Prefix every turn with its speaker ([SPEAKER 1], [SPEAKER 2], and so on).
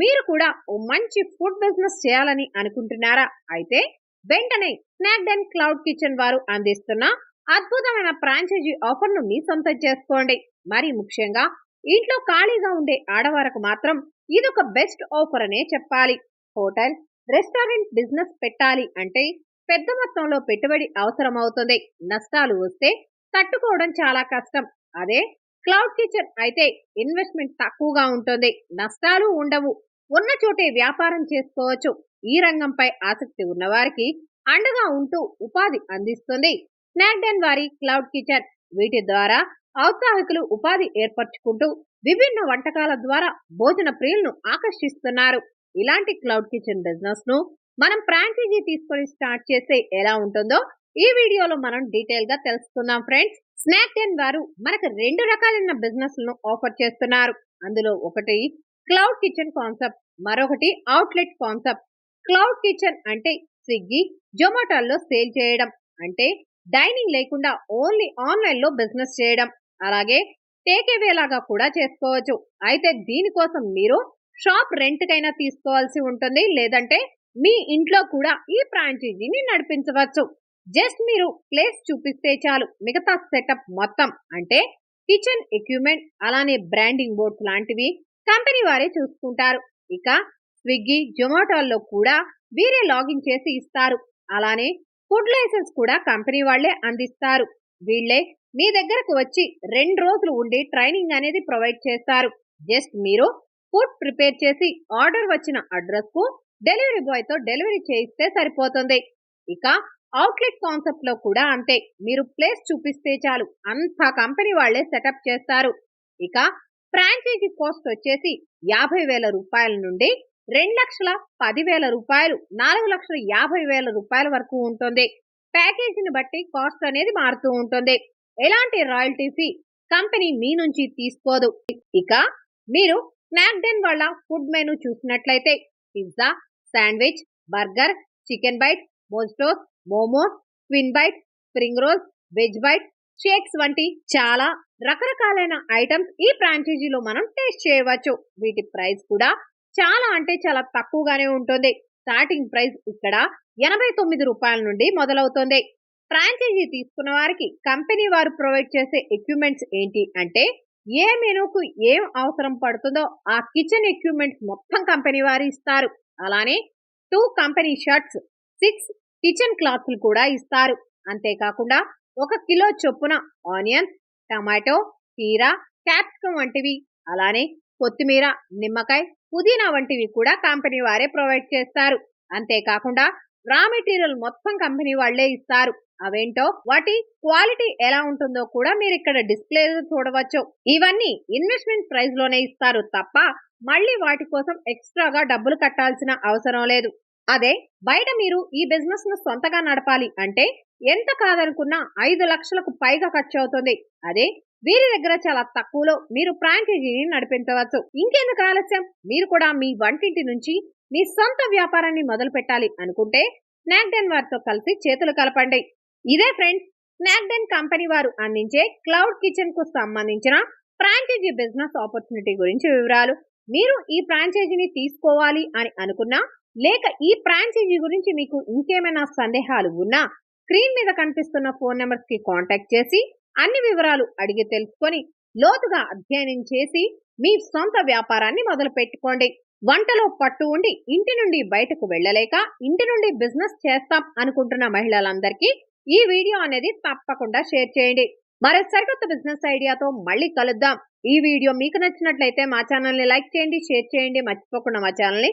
[SPEAKER 1] మీరు కూడా ఓ మంచి ఫుడ్ బిజినెస్ చేయాలని అనుకుంటున్నారా? అయితే వెంటనే స్నాక్ అండ్ క్లౌడ్ కిచెన్ వారు అందిస్తున్న అద్భుతమైన ఫ్రాంచైజీ ఆఫర్ను మీ సొంతం చేసుకోండి. మరి ముఖ్యంగా ఇంట్లో ఖాళీగా ఉండే ఆడవారికి మాత్రం ఇదొక బెస్ట్ ఆఫర్ అనే చెప్పాలి. హోటల్ రెస్టారెంట్ బిజినెస్ పెట్టాలి అంటే పెద్ద మొత్తంలో పెట్టుబడి అవసరం అవుతుంది నష్టాలు వస్తే తట్టుకోవడం చాలా కష్టం. అదే క్లౌడ్ కిచెన్ అయితే ఇన్వెస్ట్మెంట్ తక్కువగా ఉంటుంది. నష్టాలు ఉండవు. ఉన్న చోటే వ్యాపారం చేసుకోవచ్చు. ఈ రంగంపై ఆసక్తి ఉన్నవారికి అండగా ఉంటూ ఉపాధి అందిస్తుంది. స్నాక్డెన్ వారి క్లౌడ్ కిచెన్ వీటి ద్వారా ఔత్సాహికులు ఉపాధి ఏర్పరచుకుంటూ విభిన్న వంటకాల ద్వారా భోజన ప్రియులను ఆకర్షిస్తున్నారు. ఇలాంటి క్లౌడ్ కిచెన్ బిజినెస్ను మనం ఫ్రాంచైజీ తీసుకొని స్టార్ట్ చేస్తే ఎలా ఉంటుందో ఈ వీడియోలో మనం డీటెయిల్గా తెలుసుకుందాం ఫ్రెండ్స్ స్నాక్ టెన్ వారు మనకు రెండు రకాలైన బిజినెస్లను ఆఫర్ చేస్తున్నారు. అందులో ఒకటి క్లౌడ్ కిచెన్ కాన్సెప్ట్ మరొకటి అవుట్లెట్ కాన్సెప్ట్ క్లౌడ్ కిచెన్ అంటే స్విగ్గీ జొమాటోల్లో సేల్ చేయడం అంటే డైనింగ్ లేకుండా ఓన్లీ ఆన్లైన్లో బిజినెస్ చేయడం. అలాగే టేక్ అవే లాగా కూడా చేసుకోవచ్చు. అయితే దీనికోసం మీరు షాప్ రెంట్ కైనా తీసుకోవాల్సి ఉంటుంది లేదంటే మీ ఇంట్లో కూడా ఈ ఫ్రాంచైజీని నడిపించవచ్చు. జస్ట్ మీరు ప్లేస్ చూపిస్తే చాలు. మిగతా సెటప్ మొత్తం అంటే కిచెన్ ఎక్విప్మెంట్ అలానే బ్రాండింగ్ బోర్డ్స్ లాంటివి కంపెనీ వారే చూసుకుంటారు. ఇక స్విగ్గీ జొమాటోల్లో కూడా వీరే లాగిన్ చేసి ఇస్తారు. అలానే ఫుడ్ లైసెన్స్ కూడా కంపెనీ వాళ్ళే అందిస్తారు. వీళ్ళే మీ దగ్గరకు వచ్చి రెండు రోజులు ఉండి ట్రైనింగ్ అనేది ప్రొవైడ్ చేస్తారు. జస్ట్ మీరు ఫుడ్ ప్రిపేర్ చేసి ఆర్డర్ వచ్చిన అడ్రస్కు డెలివరీ బాయ్తో డెలివరీ చేయిస్తే సరిపోతుంది. ఇక అవుట్లెట్ కాన్సెప్ట్లో కూడా అంతే. మీరు ప్లేస్ చూపిస్తే చాలు. అంత కంపెనీ వాళ్ళే సెటప్ చేస్తారు. ఇక ఫ్రాంచైజీ కాస్ట్ వచ్చేసి యాభై వేల రూపాయల నుండి రెండు లక్షల పదివేల రూపాయలు నాలుగు లక్షల యాభై వేల రూపాయల వరకు ఉంటుంది. ప్యాకేజీని బట్టి కాస్ట్ అనేది మారుతూ ఉంటుంది. ఎలాంటి రాయల్టీ ఫీ కంపెనీ మీ నుంచి తీసుకోదు. ఇక మీరు స్నాక్డెన్ వాళ్ళ ఫుడ్ మెనూ చూసినట్లయితే pizza sandwich burger chicken bite మోస్టోస్ momos క్విన్ bite spring rolls veg bite shakes వంటి చాలా రకరకాలైన ఐటమ్స్ ఈ ఫ్రాంచైజీలో మనం టేస్ట్ చేయవచ్చు. వీటి ప్రైస్ కూడా చాలా అంటే చాలా తక్కువగానే ఉంటుంది. స్టార్టింగ్ ప్రైస్ ఇక్కడ ఎనభై తొమ్మిది రూపాయల నుండి మొదలవుతుంది. ఫ్రాంచైజీ తీసుకున్న వారికి కంపెనీ వారు ప్రొవైడ్ చేసే ఎక్విప్మెంట్స్ ఏంటి అంటే ఏ మెనూకు ఏం అవసరం పడుతుందో ఆ కిచెన్ ఎక్విప్మెంట్స్ మొత్తం కంపెనీ వారు ఇస్తారు. అలానే two company shirts six kitchen క్లాత్లు కూడా ఇస్తారు. అంతేకాకుండా ఒక కిలో చొప్పున ఆనియన్స్ టమాటో కీరా క్యాప్సికం వంటివి అలానే కొత్తిమీర నిమ్మకాయ పుదీనా వంటివి కూడా కంపెనీ వారే ప్రొవైడ్ చేస్తారు. అంతేకాకుండా రా మెటీరియల్ మొత్తం కంపెనీ వాళ్ళే ఇస్తారు. అవేంటో వాటి క్వాలిటీ ఎలా ఉంటుందో కూడా మీరు ఇక్కడ డిస్ప్లే చూడవచ్చు. ఇవన్నీ ఇన్వెస్ట్మెంట్ ప్రైస్లోనే ఇస్తారు తప్ప మళ్ళీ వాటి కోసం ఎక్స్ట్రాగా డబ్బులు కట్టాల్సిన అవసరం లేదు. అదే బయట మీరు ఈ బిజినెస్ను సొంతగా నడపాలి అంటే ఎంత కాదనుకున్నా ఐదు లక్షలకు పైగా ఖర్చు అవుతుంది. అదే వీరి దగ్గర చాలా తక్కువలో మీరు ఫ్రాంచైజీని నడిపించవచ్చు. ఇంకెందుకు ఆలస్యం? మీరు కూడా మీ వంటింటి నుంచి మీ సొంత వ్యాపారాన్ని మొదలు పెట్టాలి అనుకుంటే స్నాక్డెన్ వారితో కలిసి చేతులు కలపండి. ఇదే ఫ్రెండ్స్ స్నాక్డెన్ కంపెనీ వారు అందించే క్లౌడ్ కిచెన్కు సంబంధించిన ఫ్రాంచైజీ బిజినెస్ ఆపర్చునిటీ గురించి వివరాలు. మీరు ఈ ఫ్రాంచైజీని తీసుకోవాలి అని అనుకున్నా లేక ఈ ఫ్రాంచైజీ గురించి మీకు ఇంకేమైనా సందేహాలు ఉన్నా స్క్రీన్ మీద కనిపిస్తున్న ఫోన్ నెంబర్స్కి కాంటాక్ట్ చేసి అన్ని వివరాలు అడిగి తెలుసుకొని లోతుగా అధ్యయనం చేసి మీ సొంత వ్యాపారాన్ని మొదలు పెట్టుకోండి. వంటలో పట్టు ఉండి ఇంటి నుండి బయటకు వెళ్ళలేక ఇంటి నుండి బిజినెస్ చేస్తాం అనుకుంటున్న మహిళలందరికీ ఈ వీడియో అనేది తప్పకుండా షేర్ చేయండి. మరో సరికొత్త బిజినెస్ ఐడియాతో మళ్ళీ కలుద్దాం. ఈ వీడియో మీకు నచ్చినట్లయితే మా ఛానల్ని లైక్ చేయండి షేర్ చేయండి. మర్చిపోకుండా మా ఛానల్ని